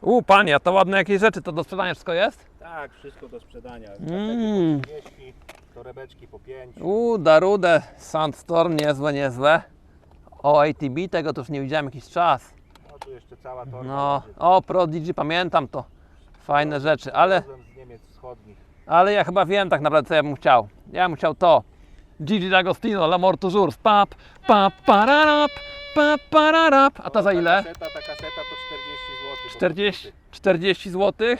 U, panie, a to ładne jakieś rzeczy, to do sprzedania wszystko jest? Tak, wszystko do sprzedania. Mm. Karteczki po 30, torebeczki po 5. U, Darude, Sandstorm, niezłe, niezłe. O, ATB, tego to już nie widziałem jakiś czas. No tu jeszcze cała torba. No, o, Prodigy, pamiętam to. Fajne rzeczy, ale, z Niemiec wschodnich. ale ja chyba wiem tak naprawdę, co ja bym chciał. Ja bym chciał to. Gigi D'Agostino, L'Amour Toujours, pap, pap, pararap, pap, pararap. A to za Ta ile? Kaseta, ta kaseta to 40 zł. 40, 40 zł?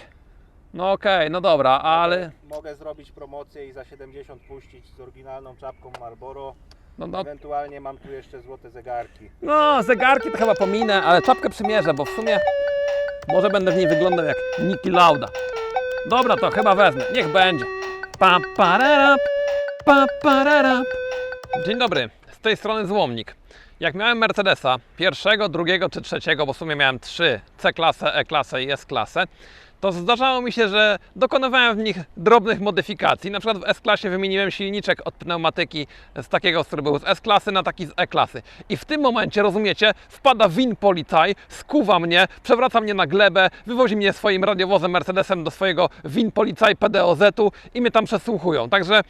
No okej, no dobra, ale Mogę zrobić promocję i za 70 puścić z oryginalną czapką Marlboro. no, no, Ewentualnie mam tu jeszcze złote zegarki. no zegarki to chyba pominę, ale czapkę przymierzę, bo w sumie może będę w niej wyglądał jak Niki Lauda. Dobra, to chyba wezmę, niech będzie. Pa, pararap, pa, pararap. Dzień dobry, z tej strony Złomnik. Jak miałem Mercedesa, pierwszego, drugiego czy trzeciego, bo w sumie miałem trzy, C-klasę, E-klasę i S-klasę, to zdarzało mi się, że dokonywałem w nich drobnych modyfikacji. Na przykład w S-klasie wymieniłem silniczek od pneumatyki z takiego, który był z S-klasy na taki z E-klasy. I w tym momencie, rozumiecie, wpada win policaj, skuwa mnie, przewraca mnie na glebę, wywozi mnie swoim radiowozem Mercedesem do swojego win policaj PDOZ-u i mnie tam przesłuchują. Także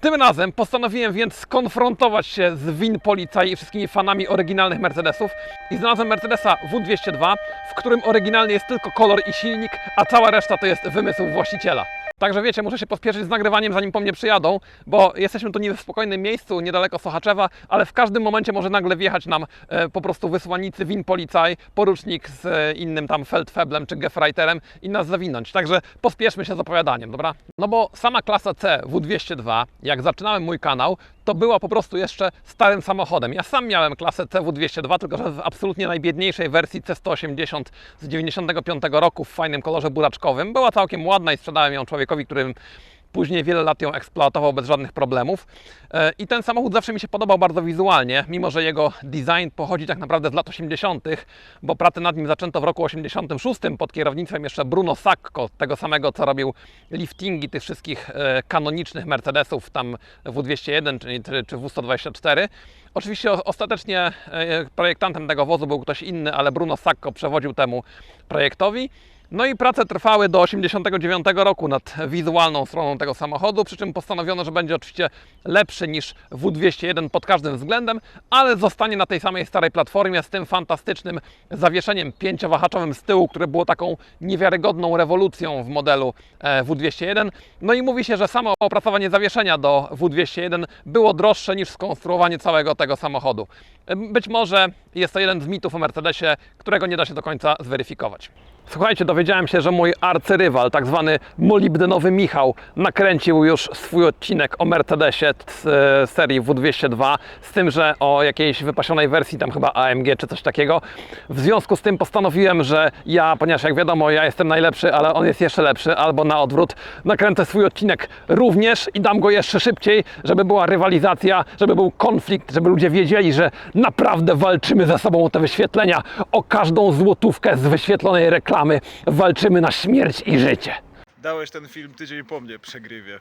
tym razem postanowiłem więc skonfrontować się z win policaj i wszystkimi fanami oryginalnych Mercedesów i znalazłem Mercedesa W202, w którym oryginalnie jest tylko kolor i silnik, a cała reszta to jest wymysł właściciela. Także wiecie, muszę się pospieszyć z nagrywaniem, zanim po mnie przyjadą, bo jesteśmy tu niby w spokojnym miejscu, niedaleko Sochaczewa, ale w każdym momencie może nagle wjechać nam e, po prostu wysłannicy win policaj, porucznik z e, innym tam Feldfeblem czy Gefreiterem i nas zawinąć. Także pospieszmy się z opowiadaniem, dobra? No bo sama klasa C W202, jak zaczynałem mój kanał, to była po prostu jeszcze starym samochodem. Ja sam miałem klasę CW202, tylko że w absolutnie najbiedniejszej wersji C180 z 95 roku w fajnym kolorze buraczkowym. Była całkiem ładna i sprzedałem ją człowiekowi, którym Później wiele lat ją eksploatował bez żadnych problemów. E, I ten samochód zawsze mi się podobał bardzo wizualnie, mimo że jego design pochodzi tak naprawdę z lat 80., bo pracę nad nim zaczęto w roku 86 pod kierownictwem jeszcze Bruno Sacco, tego samego co robił liftingi tych wszystkich e, kanonicznych Mercedesów, tam W201 czy, czy, czy W124. Oczywiście ostatecznie e, projektantem tego wozu był ktoś inny, ale Bruno Sacco przewodził temu projektowi. No i prace trwały do 89 roku nad wizualną stroną tego samochodu, przy czym postanowiono, że będzie oczywiście lepszy niż W201 pod każdym względem, ale zostanie na tej samej starej platformie z tym fantastycznym zawieszeniem pięciowahaczowym z tyłu, które było taką niewiarygodną rewolucją w modelu e, W201. No i mówi się, że samo opracowanie zawieszenia do W201 było droższe niż skonstruowanie całego tego samochodu. E, Być może jest to jeden z mitów o Mercedesie, którego nie da się do końca zweryfikować. Słuchajcie, dowiedziałem się, że mój arcyrywal, tak zwany molibdenowy Michał, nakręcił już swój odcinek o Mercedesie z serii W202, z tym, że o jakiejś wypasionej wersji, tam chyba AMG czy coś takiego. W związku z tym postanowiłem, że ja, ponieważ jak wiadomo, ja jestem najlepszy, ale on jest jeszcze lepszy, albo na odwrót, nakręcę swój odcinek również i dam go jeszcze szybciej, żeby była rywalizacja, żeby był konflikt, żeby ludzie wiedzieli, że naprawdę walczymy ze sobą o te wyświetlenia, o każdą złotówkę z wyświetlonej reklamy. Walczymy na śmierć i życie. Dałeś ten film tydzień po mnie, przegrywie.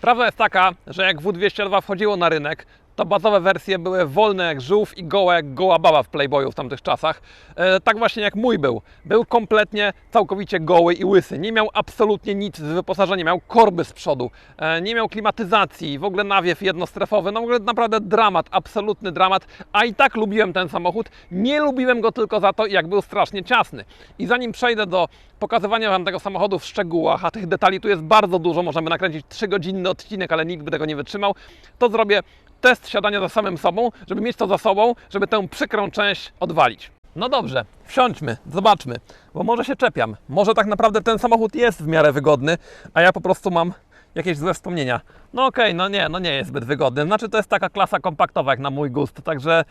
Prawda jest taka, że jak W202 wchodziło na rynek, to bazowe wersje były wolne jak żółw i gołe jak goła baba w Playboyu w tamtych czasach. E, tak właśnie jak mój był. Był kompletnie, całkowicie goły i łysy. Nie miał absolutnie nic z wyposażeniem. Miał korby z przodu, e, nie miał klimatyzacji, w ogóle nawiew jednostrefowy. No w ogóle naprawdę dramat, absolutny dramat. A i tak lubiłem ten samochód. Nie lubiłem go tylko za to, jak był strasznie ciasny. I zanim przejdę do pokazywania Wam tego samochodu w szczegółach, a tych detali tu jest bardzo dużo, możemy nakręcić 3-godzinny odcinek, ale nikt by tego nie wytrzymał, to zrobię test siadania za samym sobą, żeby mieć to za sobą, żeby tę przykrą część odwalić. No dobrze, wsiądźmy, zobaczmy, bo może się czepiam. Może tak naprawdę ten samochód jest w miarę wygodny, a ja po prostu mam jakieś złe wspomnienia. No okej, no nie, no nie jest zbyt wygodny. Znaczy to jest taka klasa kompaktowa jak na mój gust, także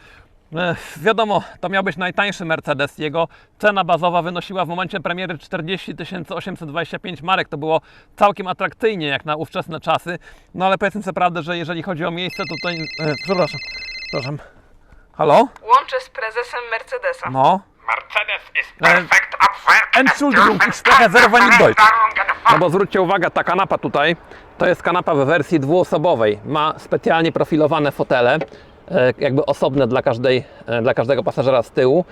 wiadomo, to miał być najtańszy Mercedes. Jego cena bazowa wynosiła w momencie premiery 40 825 marek. To było całkiem atrakcyjnie jak na ówczesne czasy. No ale powiedzmy sobie prawdę, że jeżeli chodzi o miejsce, to tutaj... E, przepraszam, przepraszam. Halo? Łączę z prezesem Mercedesa. No? Mercedes ist Äh, perfekt auf Werk. Entschuldigung, ich spreche sehr wenig Deutsch. No bo zwróćcie uwagę, ta kanapa tutaj to jest kanapa w wersji dwuosobowej. Ma specjalnie profilowane fotele, e, jakby osobne dla, każdej, e, dla każdego pasażera z tyłu.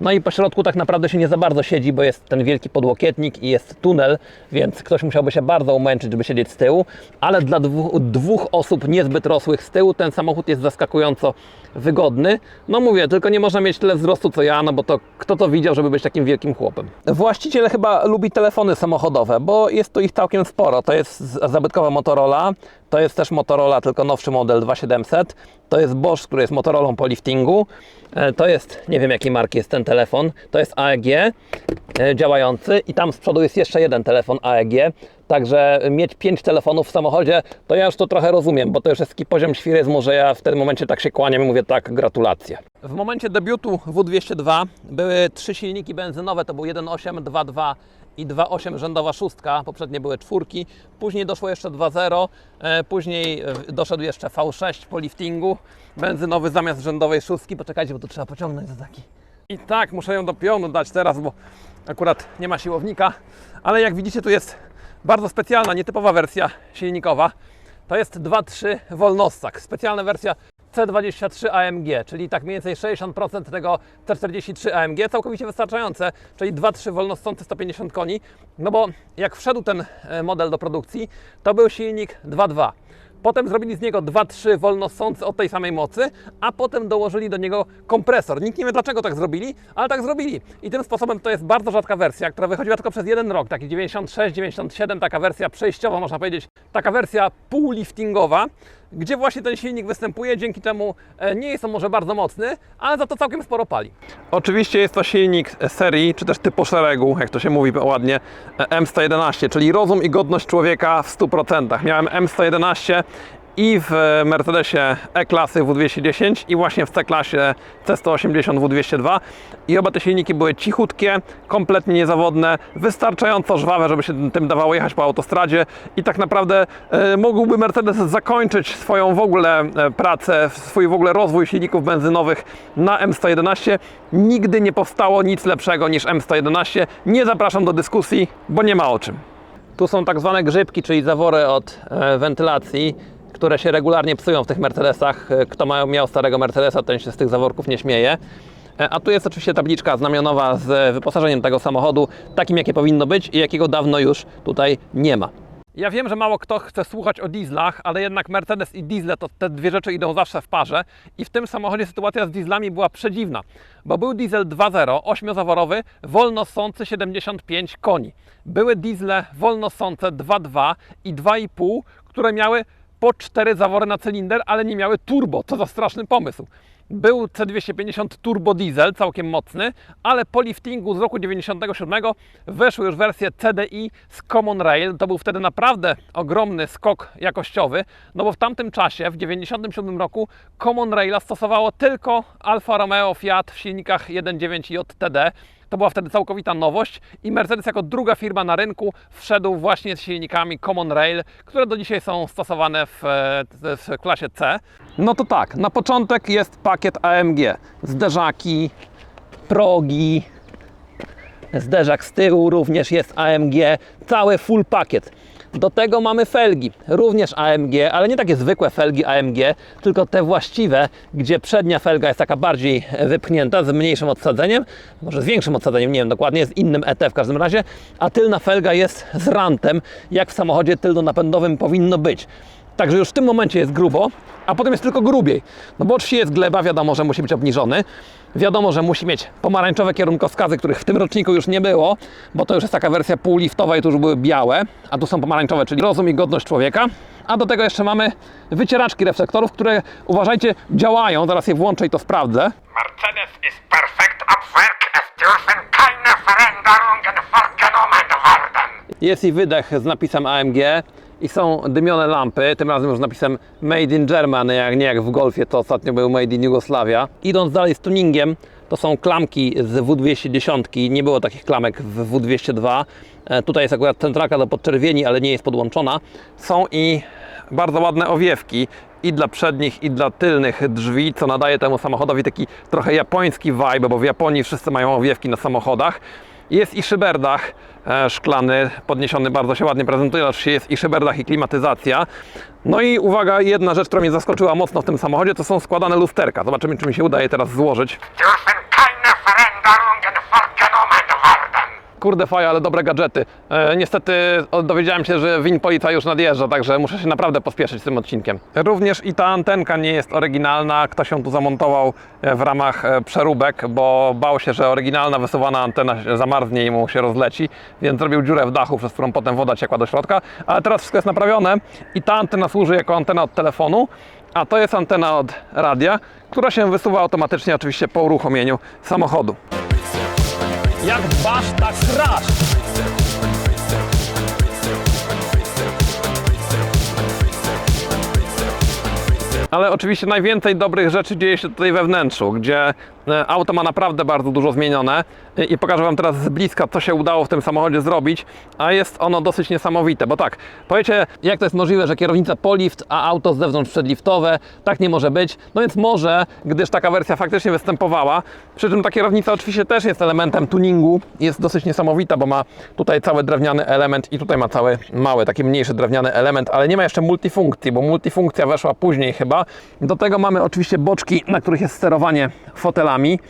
No i po środku tak naprawdę się nie za bardzo siedzi, bo jest ten wielki podłokietnik i jest tunel, więc ktoś musiałby się bardzo umęczyć, żeby siedzieć z tyłu, ale dla dwóch, dwóch osób niezbyt rosłych z tyłu ten samochód jest zaskakująco wygodny. No mówię, tylko nie można mieć tyle wzrostu co ja, no bo to kto to widział, żeby być takim wielkim chłopem. Właściciel chyba lubi telefony samochodowe, bo jest tu ich całkiem sporo. To jest zabytkowa Motorola, to jest też Motorola, tylko nowszy model 2700. To jest Bosch, który jest Motorolą po liftingu. E, To jest, nie wiem jakiej marki jest ten telefon, to jest AEG e, działający i tam z przodu jest jeszcze jeden telefon AEG. Także mieć pięć telefonów w samochodzie, to ja już to trochę rozumiem, bo to już jest taki poziom świryzmu, że ja w tym momencie tak się kłaniam i mówię tak, gratulacje. W momencie debiutu W202 były trzy silniki benzynowe, to był 1.8, 2.2 i 2.8 rzędowa szóstka, poprzednie były czwórki, później doszło jeszcze 2.0, e, później e, doszedł jeszcze V6 po liftingu, benzynowy zamiast rzędowej szóstki, poczekajcie, bo tu trzeba pociągnąć za taki. I tak, muszę ją do pionu dać teraz, bo akurat nie ma siłownika, ale jak widzicie tu jest bardzo specjalna, nietypowa wersja silnikowa. To jest 2.3 wolnostak, specjalna wersja C23 AMG, czyli tak mniej więcej 60% tego C43 AMG, całkowicie wystarczające, czyli 2.3 wolnostące 150 koni, no bo jak wszedł ten e, model do produkcji, to był silnik 2.2. Potem zrobili z niego 2-3 wolnosące o tej samej mocy, a potem dołożyli do niego kompresor. Nikt nie wie dlaczego tak zrobili, ale tak zrobili. I tym sposobem to jest bardzo rzadka wersja, która wychodziła tylko przez jeden rok, taki 96-97, taka wersja przejściowa, można powiedzieć, taka wersja półliftingowa, gdzie właśnie ten silnik występuje, dzięki temu e, nie jest on może bardzo mocny, ale za to całkiem sporo pali. Oczywiście jest to silnik serii, czy też typu szeregu, jak to się mówi ładnie, e, M111, czyli rozum i godność człowieka w 100%. Miałem M111 i w Mercedesie E-klasy W210 i właśnie w C-klasie C180 W202 i oba te silniki były cichutkie, kompletnie niezawodne, wystarczająco żwawe, żeby się tym dawało jechać po autostradzie i tak naprawdę e, mógłby Mercedes zakończyć swoją w ogóle e, pracę, swój w ogóle rozwój silników benzynowych na M111. Nigdy nie powstało nic lepszego niż M111. Nie zapraszam do dyskusji, bo nie ma o czym. Tu są tak zwane grzybki, czyli zawory od e, wentylacji, które się regularnie psują w tych Mercedesach. E, Kto ma, miał starego Mercedesa, ten się z tych zaworków nie śmieje. E, A tu jest oczywiście tabliczka znamionowa z wyposażeniem tego samochodu, takim jakie powinno być i jakiego dawno już tutaj nie ma. Ja wiem, że mało kto chce słuchać o dieslach, ale jednak Mercedes i diesle to te dwie rzeczy idą zawsze w parze i w tym samochodzie sytuacja z dieslami była przedziwna, bo był diesel 2.0, ośmiozaworowy, wolnosący 75 koni. Były diesle wolnosące 2.2 i 2.5, które miały po 4 zawory na cylinder, ale nie miały turbo. Co za straszny pomysł. Był C250 Turbo Diesel, całkiem mocny, ale po liftingu z roku 97 weszły już wersje CDI z Common Rail. To był wtedy naprawdę ogromny skok jakościowy, no bo w tamtym czasie, w 97 roku, Common Raila stosowało tylko Alfa Romeo Fiat w silnikach 1.9 JTD. To była wtedy całkowita nowość i Mercedes jako druga firma na rynku wszedł właśnie z silnikami Common Rail, które do dzisiaj są stosowane w, e, w klasie C. No to tak, na początek jest pakiet AMG. Zderzaki, progi, zderzak z tyłu również jest AMG, cały full pakiet. Do tego mamy felgi, również AMG, ale nie takie zwykłe felgi AMG, tylko te właściwe, gdzie przednia felga jest taka bardziej wypchnięta, z mniejszym odsadzeniem, może z większym odsadzeniem, nie wiem dokładnie, z innym ET w każdym razie, a tylna felga jest z rantem, jak w samochodzie tylno-napędowym powinno być. Także już w tym momencie jest grubo, a potem jest tylko grubiej. No bo oczywiście jest gleba, wiadomo, że musi być obniżony. Wiadomo, że musi mieć pomarańczowe kierunkowskazy, których w tym roczniku już nie było, bo to już jest taka wersja półliftowa i tu już były białe, a tu są pomarańczowe, czyli rozum i godność człowieka. A do tego jeszcze mamy wycieraczki reflektorów, które uważajcie, działają. Zaraz je włączę i to sprawdzę. Mercedes ist perfekt ab Werk. Es dürfen keine Veränderungen vorgenommen werden. Jest i wydech z napisem AMG i są dymione lampy, tym razem już z napisem Made in Germany, jak nie jak w Golfie, to ostatnio był Made in Jugoslavia. Idąc dalej z tuningiem, to są klamki z W210, nie było takich klamek w W202. E, Tutaj jest akurat centralka do podczerwieni, ale nie jest podłączona. Są i bardzo ładne owiewki i dla przednich, i dla tylnych drzwi, co nadaje temu samochodowi taki trochę japoński vibe, bo w Japonii wszyscy mają owiewki na samochodach. Jest i szyberdach e, szklany, podniesiony, bardzo się ładnie prezentuje, oczywiście jest i szyberdach i klimatyzacja. No i uwaga, jedna rzecz, która mnie zaskoczyła mocno w tym samochodzie, to są składane lusterka. Zobaczymy, czy mi się udaje teraz złożyć. Dürfen keine Veränderungen Kurde faja, ale dobre gadżety. E, niestety dowiedziałem się, że win policja już nadjeżdża, także muszę się naprawdę pospieszyć z tym odcinkiem. Również i ta antenka nie jest oryginalna. Ktoś ją tu zamontował e, w ramach e, przeróbek, bo bał się, że oryginalna wysuwana antena zamarznie i mu się rozleci, więc zrobił dziurę w dachu, przez którą potem woda ciekła do środka. Ale teraz wszystko jest naprawione i ta antena służy jako antena od telefonu, a to jest antena od radia, która się wysuwa automatycznie oczywiście po uruchomieniu samochodu. Jak dbasz, tak strasz! Ale oczywiście najwięcej dobrych rzeczy dzieje się tutaj we wnętrzu, gdzie auto ma naprawdę bardzo dużo zmienione. E, i pokażę Wam teraz z bliska, co się udało w tym samochodzie zrobić, a jest ono dosyć niesamowite, bo tak, powiecie, jak to jest możliwe, że kierownica polift, a auto z zewnątrz przedliftowe, tak nie może być, no więc może, gdyż taka wersja faktycznie występowała, przy czym ta kierownica oczywiście też jest elementem tuningu, jest dosyć niesamowita, bo ma tutaj cały drewniany element i tutaj ma cały mały, taki mniejszy drewniany element, ale nie ma jeszcze multifunkcji, bo multifunkcja weszła później chyba. Do tego mamy oczywiście boczki, na których jest sterowanie fotelami e,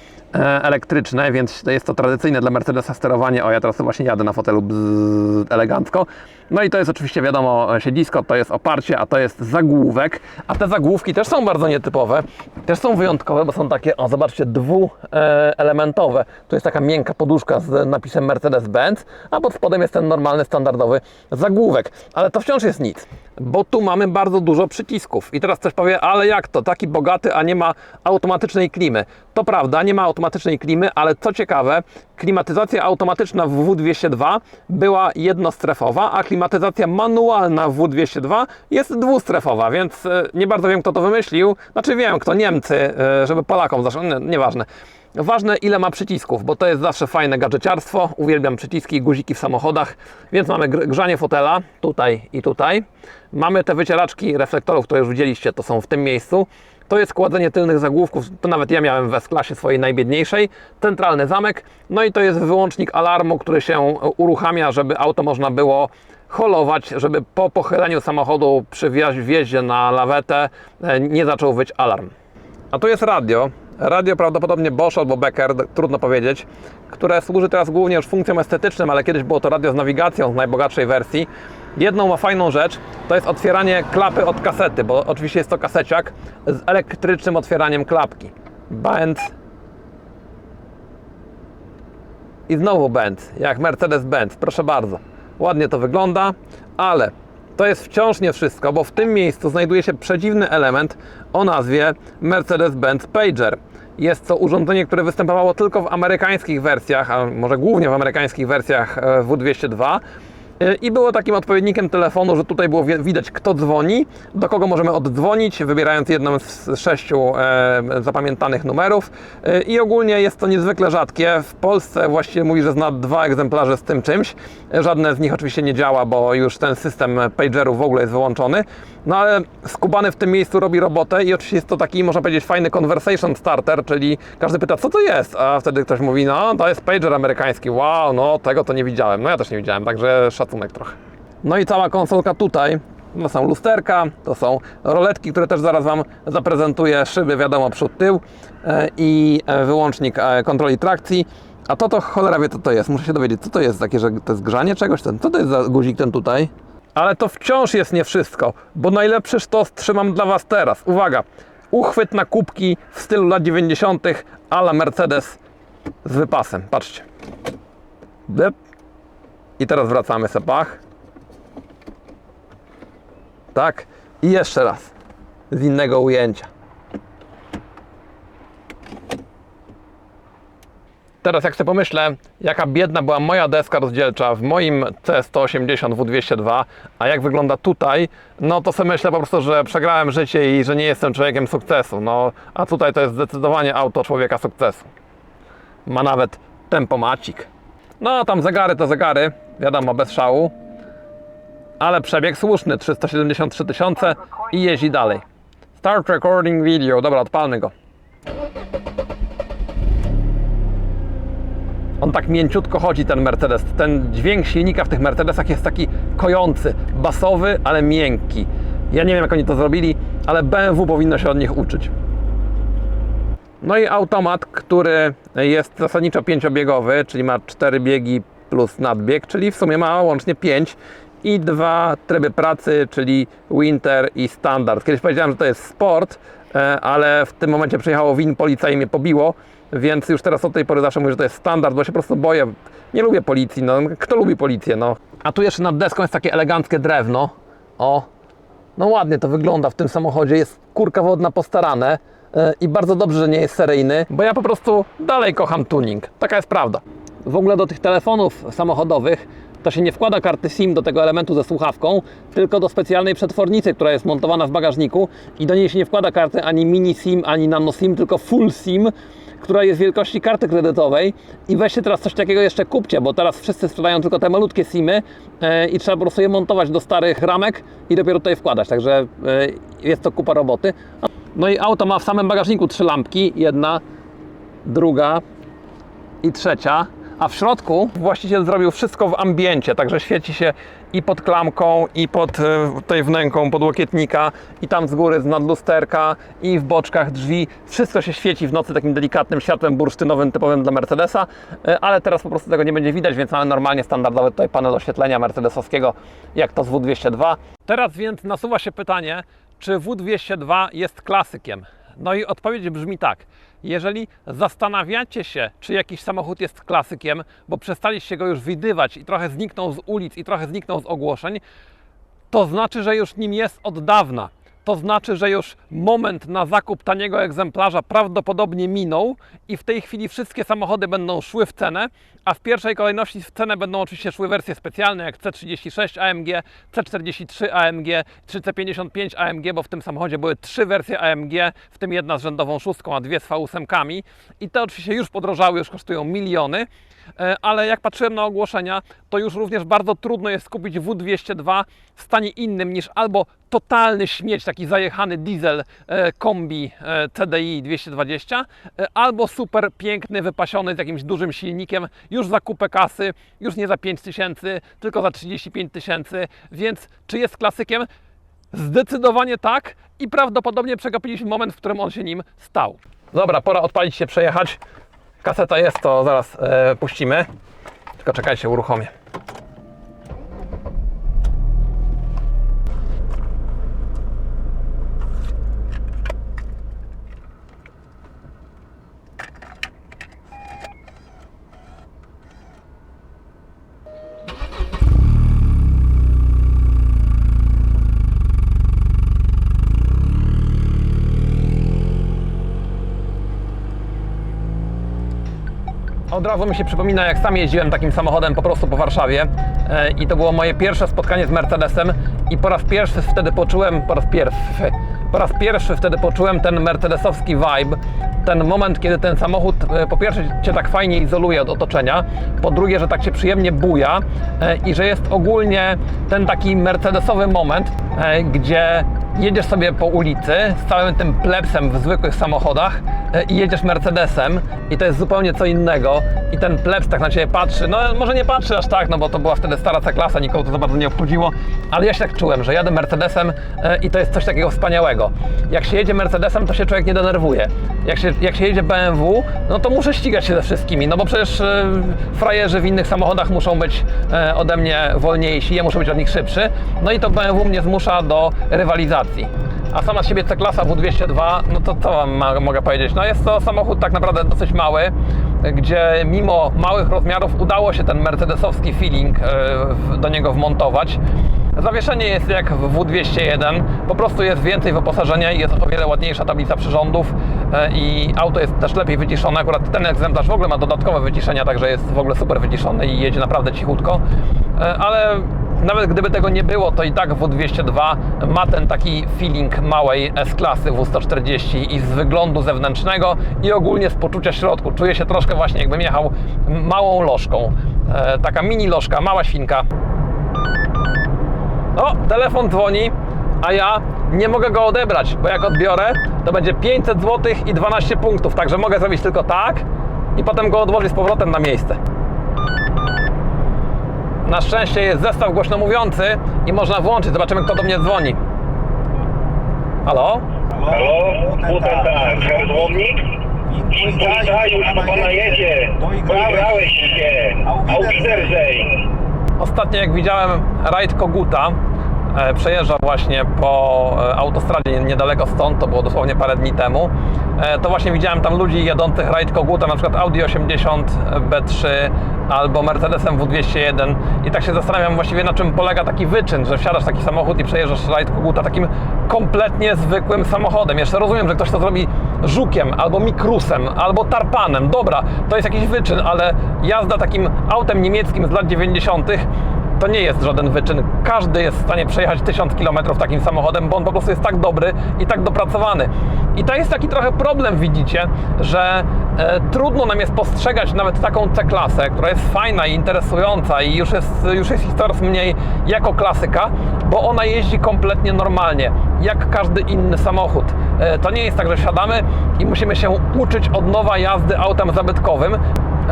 elektryczne, więc jest to tradycyjne dla Mercedesa sterowanie. O, ja teraz właśnie jadę na fotelu bzz, elegancko. No i to jest oczywiście wiadomo siedzisko, to jest oparcie, a to jest zagłówek. A te zagłówki też są bardzo nietypowe, też są wyjątkowe, bo są takie, o zobaczcie, dwuelementowe. Tu jest taka miękka poduszka z napisem Mercedes-Benz, a pod spodem jest ten normalny, standardowy zagłówek. Ale to wciąż jest nic, bo tu mamy bardzo dużo przycisków. I teraz ktoś powie, ale jak to, taki bogaty, a nie ma automatycznej klimy. To prawda, nie ma automatycznej klimy, ale co ciekawe, klimatyzacja automatyczna w W202 była jednostrefowa, a klimatyzacja manualna w W202 jest dwustrefowa, więc e, nie bardzo wiem, kto to wymyślił. Znaczy wiem, kto Niemcy, e, żeby Polakom zaszło, nie, nieważne. Ważne ile ma przycisków, bo to jest zawsze fajne gadżeciarstwo. Uwielbiam przyciski i guziki w samochodach, więc mamy gr- grzanie fotela tutaj i tutaj. Mamy te wycieraczki reflektorów, które już widzieliście, to są w tym miejscu. To jest kładzenie tylnych zagłówków, to nawet ja miałem w S-klasie swojej najbiedniejszej. Centralny zamek, no i to jest wyłącznik alarmu, który się uruchamia, żeby auto można było holować, żeby po pochyleniu samochodu przy wjeździe na lawetę e, nie zaczął wyć alarm. A tu jest radio. Radio prawdopodobnie Bosch albo Becker, trudno powiedzieć, które służy teraz głównie już funkcjom estetycznym, ale kiedyś było to radio z nawigacją z najbogatszej wersji. Jedną ma fajną rzecz, to jest otwieranie klapy od kasety, bo oczywiście jest to kaseciak z elektrycznym otwieraniem klapki. Benz i znowu Benz, jak Mercedes-Benz, proszę bardzo. Ładnie to wygląda, ale to jest wciąż nie wszystko, bo w tym miejscu znajduje się przedziwny element o nazwie Mercedes-Benz Pager. Jest to urządzenie, które występowało tylko w amerykańskich wersjach, a może głównie w amerykańskich wersjach e, W202 e, i było takim odpowiednikiem telefonu, że tutaj było wi- widać kto dzwoni, do kogo możemy oddzwonić, wybierając jedną z sześciu zapamiętanych numerów E, i ogólnie jest to niezwykle rzadkie. W Polsce właściwie mówi, że zna dwa egzemplarze z tym czymś. E, Żadne z nich oczywiście nie działa, bo już ten system pagerów w ogóle jest wyłączony. No ale skubany w tym miejscu robi robotę i oczywiście jest to taki, można powiedzieć, fajny conversation starter, czyli każdy pyta, co to jest, a wtedy ktoś mówi, no to jest pager amerykański, wow, no tego to nie widziałem. No ja też nie widziałem, także szacunek trochę. No i cała konsolka tutaj, to są lusterka, to są roletki, które też zaraz Wam zaprezentuję, szyby wiadomo, przód, tył e, i e, wyłącznik e, kontroli trakcji. A to to cholera wie co to jest, muszę się dowiedzieć, co to jest takie, że to jest grzanie czegoś, ten, co to jest za guzik ten tutaj? Ale to wciąż jest nie wszystko, bo najlepszy sztos trzymam dla Was teraz. Uwaga, uchwyt na kubki w stylu lat 90. a la Mercedes z wypasem, patrzcie. Blep. I teraz wracamy se pach. Tak. I jeszcze raz. Z innego ujęcia. Teraz jak sobie pomyślę, jaka biedna była moja deska rozdzielcza w moim C180 W202, a jak wygląda tutaj, no to sobie myślę po prostu, że przegrałem życie i że nie jestem człowiekiem sukcesu. No, a tutaj to jest zdecydowanie auto człowieka sukcesu. Ma nawet tempomacik. No, tam zegary to zegary, wiadomo, bez szału ale przebieg słuszny 373 tysiące i jeździ dalej. Start recording video, dobra, odpalmy go. On tak mięciutko chodzi, ten Mercedes. Ten dźwięk silnika w tych Mercedesach jest taki kojący, basowy, ale miękki. Ja nie wiem, jak oni to zrobili, ale BMW powinno się od nich uczyć. No i automat, który jest zasadniczo pięciobiegowy, czyli ma cztery biegi plus nadbieg, czyli w sumie ma łącznie 5 i dwa tryby pracy, czyli winter i standard. Kiedyś powiedziałem, że to jest sport, e, ale w tym momencie przyjechało win policja i mnie pobiło, więc już teraz od tej pory zawsze mówię, że to jest standard, bo się po prostu boję. Nie lubię policji, no kto lubi policję, no. A tu jeszcze nad deską jest takie eleganckie drewno. O, no ładnie to wygląda w tym samochodzie, jest kurka wodna postarane e, i bardzo dobrze, że nie jest seryjny, bo ja po prostu dalej kocham tuning. Taka jest prawda. W ogóle do tych telefonów samochodowych to się nie wkłada karty SIM do tego elementu ze słuchawką, tylko do specjalnej przetwornicy, która jest montowana w bagażniku i do niej się nie wkłada karty ani mini SIM, ani nano SIM, tylko full SIM, która jest wielkości karty kredytowej. I weźcie teraz coś takiego jeszcze kupcie, bo teraz wszyscy sprzedają tylko te malutkie SIMy e, i trzeba po prostu je montować do starych ramek i dopiero tutaj wkładać, także e, jest to kupa roboty. No i auto ma w samym bagażniku trzy lampki, jedna, druga i trzecia, a w środku właściciel zrobił wszystko w ambiencie, także świeci się i pod klamką, i pod e, tutaj wnęką podłokietnika, i tam z góry z nadlusterka, i w boczkach drzwi. Wszystko się świeci w nocy takim delikatnym światłem bursztynowym typowym dla Mercedesa, e, ale teraz po prostu tego nie będzie widać, więc mamy normalnie standardowy tutaj panel oświetlenia mercedesowskiego, jak to z W202. Teraz więc nasuwa się pytanie, czy W202 jest klasykiem? No i odpowiedź brzmi tak. Jeżeli zastanawiacie się, czy jakiś samochód jest klasykiem, bo przestaliście go już widywać i trochę zniknął z ulic i trochę zniknął z ogłoszeń, to znaczy, że już nim jest od dawna. To znaczy, że już moment na zakup taniego egzemplarza prawdopodobnie minął i w tej chwili wszystkie samochody będą szły w cenę, a w pierwszej kolejności w cenę będą oczywiście szły wersje specjalne jak C36 AMG, C43 AMG, 3C55 AMG, bo w tym samochodzie były trzy wersje AMG, w tym jedna z rzędową szóstką, a dwie z V8. I te oczywiście już podrożały, już kosztują miliony. E, ale jak patrzyłem na ogłoszenia, to już również bardzo trudno jest kupić W202 w stanie innym niż albo totalny śmieć, taki zajechany diesel e, kombi e, TDI 220, e, albo super piękny, wypasiony z jakimś dużym silnikiem, już za kupę kasy, już nie za 5 tysięcy, tylko za 35 tysięcy, więc czy jest klasykiem? Zdecydowanie tak i prawdopodobnie przegapiliśmy moment, w którym on się nim stał. Dobra, pora odpalić się, przejechać. Kaseta jest, to zaraz e, puścimy. Tylko czekajcie, uruchomię. Od razu mi się przypomina, jak sam jeździłem takim samochodem po prostu po Warszawie e, i to było moje pierwsze spotkanie z Mercedesem i po raz pierwszy wtedy poczułem, po raz pierwszy, po raz pierwszy wtedy poczułem ten mercedesowski vibe, ten moment, kiedy ten samochód e, po pierwsze Cię tak fajnie izoluje od otoczenia, po drugie, że tak Cię przyjemnie buja e, i że jest ogólnie ten taki mercedesowy moment, gdzie jedziesz sobie po ulicy z całym tym plebsem w zwykłych samochodach e, i jedziesz Mercedesem i to jest zupełnie co innego i ten plebs tak na Ciebie patrzy, no może nie patrzy aż tak, no bo to była wtedy stara C-klasa, nikogo to za bardzo nie obchodziło, ale ja się tak czułem, że jadę Mercedesem e, i to jest coś takiego wspaniałego. Jak się jedzie Mercedesem, to się człowiek nie denerwuje. Jak się, jak się jedzie BMW, no to muszę ścigać się ze wszystkimi, no bo przecież e, frajerzy w innych samochodach muszą być ode mnie wolniejsi, ja muszę być od nich szybszy, no i to BMW mnie zmusza do rywalizacji. A sama z siebie C-klasa W202, no to co wam ma, mogę powiedzieć? No jest to samochód tak naprawdę dosyć mały, gdzie mimo małych rozmiarów udało się ten mercedesowski feeling e, do niego wmontować. Zawieszenie jest jak w W201, po prostu jest więcej wyposażenia i jest o wiele ładniejsza tablica przyrządów e, i auto jest też lepiej wyciszone. Akurat ten egzemplarz w ogóle ma dodatkowe wyciszenia, także jest w ogóle super wyciszony i jedzie naprawdę cichutko. E, Ale nawet gdyby tego nie było, to i tak W202 ma ten taki feeling małej S-klasy W140 i z wyglądu zewnętrznego i ogólnie z poczucia środku. Czuję się troszkę właśnie jakbym jechał małą lożką. E, taka mini lożka, mała świnka. O, telefon dzwoni, a ja nie mogę go odebrać, bo jak odbiorę, to będzie 500 zł i 12 punktów. Także mogę zrobić tylko tak i potem go odłożyć z powrotem na miejsce. Na szczęście jest zestaw głośnomówiący i można włączyć. Zobaczymy, kto do mnie dzwoni. Halo? Halo? Guten Tag, Herr Słownik? Polizei, już po pana jedzie. Pobrałeś się. Auf Wiedersehen. Ostatnio jak widziałem rajd Koguta, przejeżdżał właśnie po e, autostradzie niedaleko stąd, to było dosłownie parę dni temu, e, to właśnie widziałem tam ludzi jadących rajd Koguta, na przykład Audi 80 B3 albo Mercedesem W201 i tak się zastanawiam właściwie na czym polega taki wyczyn, że wsiadasz w taki samochód i przejeżdżasz rajd Koguta takim kompletnie zwykłym samochodem. Jeszcze rozumiem, że ktoś to zrobi żukiem, albo mikrusem, albo tarpanem. Dobra, to jest jakiś wyczyn, ale jazda takim autem niemieckim z lat 90 to nie jest żaden wyczyn. Każdy jest w stanie przejechać 1000 km takim samochodem, bo on po prostu jest tak dobry i tak dopracowany. I to jest taki trochę problem, widzicie, że e, trudno nam jest postrzegać nawet taką C-klasę, która jest fajna i interesująca i już jest, już jest coraz mniej jako klasyka, bo ona jeździ kompletnie normalnie, jak każdy inny samochód. E, to nie jest tak, że siadamy i musimy się uczyć od nowa jazdy autem zabytkowym,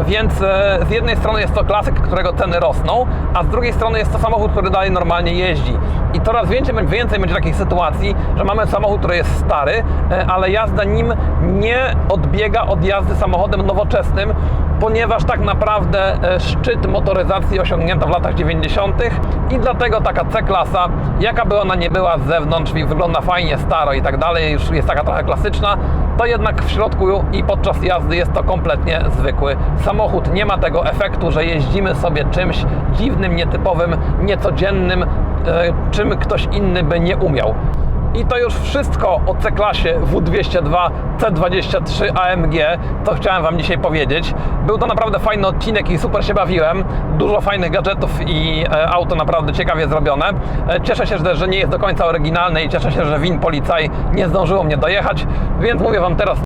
więc e, z jednej strony jest to klasyk, którego ceny rosną, a z drugiej strony jest to samochód, który dalej normalnie jeździ. I coraz więcej, więcej będzie takich sytuacji, że mamy samochód, który jest stary, e, ale jazda nim nie odbiega od jazdy samochodem nowoczesnym, ponieważ tak naprawdę e, szczyt motoryzacji osiągnięto w latach 90. i dlatego taka C-klasa, jaka by ona nie była z zewnątrz wygląda fajnie, staro i tak dalej, już jest taka trochę klasyczna, to jednak w środku i podczas jazdy jest to kompletnie zwykły samochód. Nie ma tego efektu, że jeździmy sobie czymś dziwnym, nietypowym, niecodziennym, e, czym ktoś inny by nie umiał. I to już wszystko o C-klasie W202 C23 AMG, co chciałem Wam dzisiaj powiedzieć. Był to naprawdę fajny odcinek i super się bawiłem. Dużo fajnych gadżetów i e, auto naprawdę ciekawie zrobione. E, cieszę się, że, nie jest do końca oryginalne i cieszę się, że win policaj nie zdążyło mnie dojechać, więc mówię Wam teraz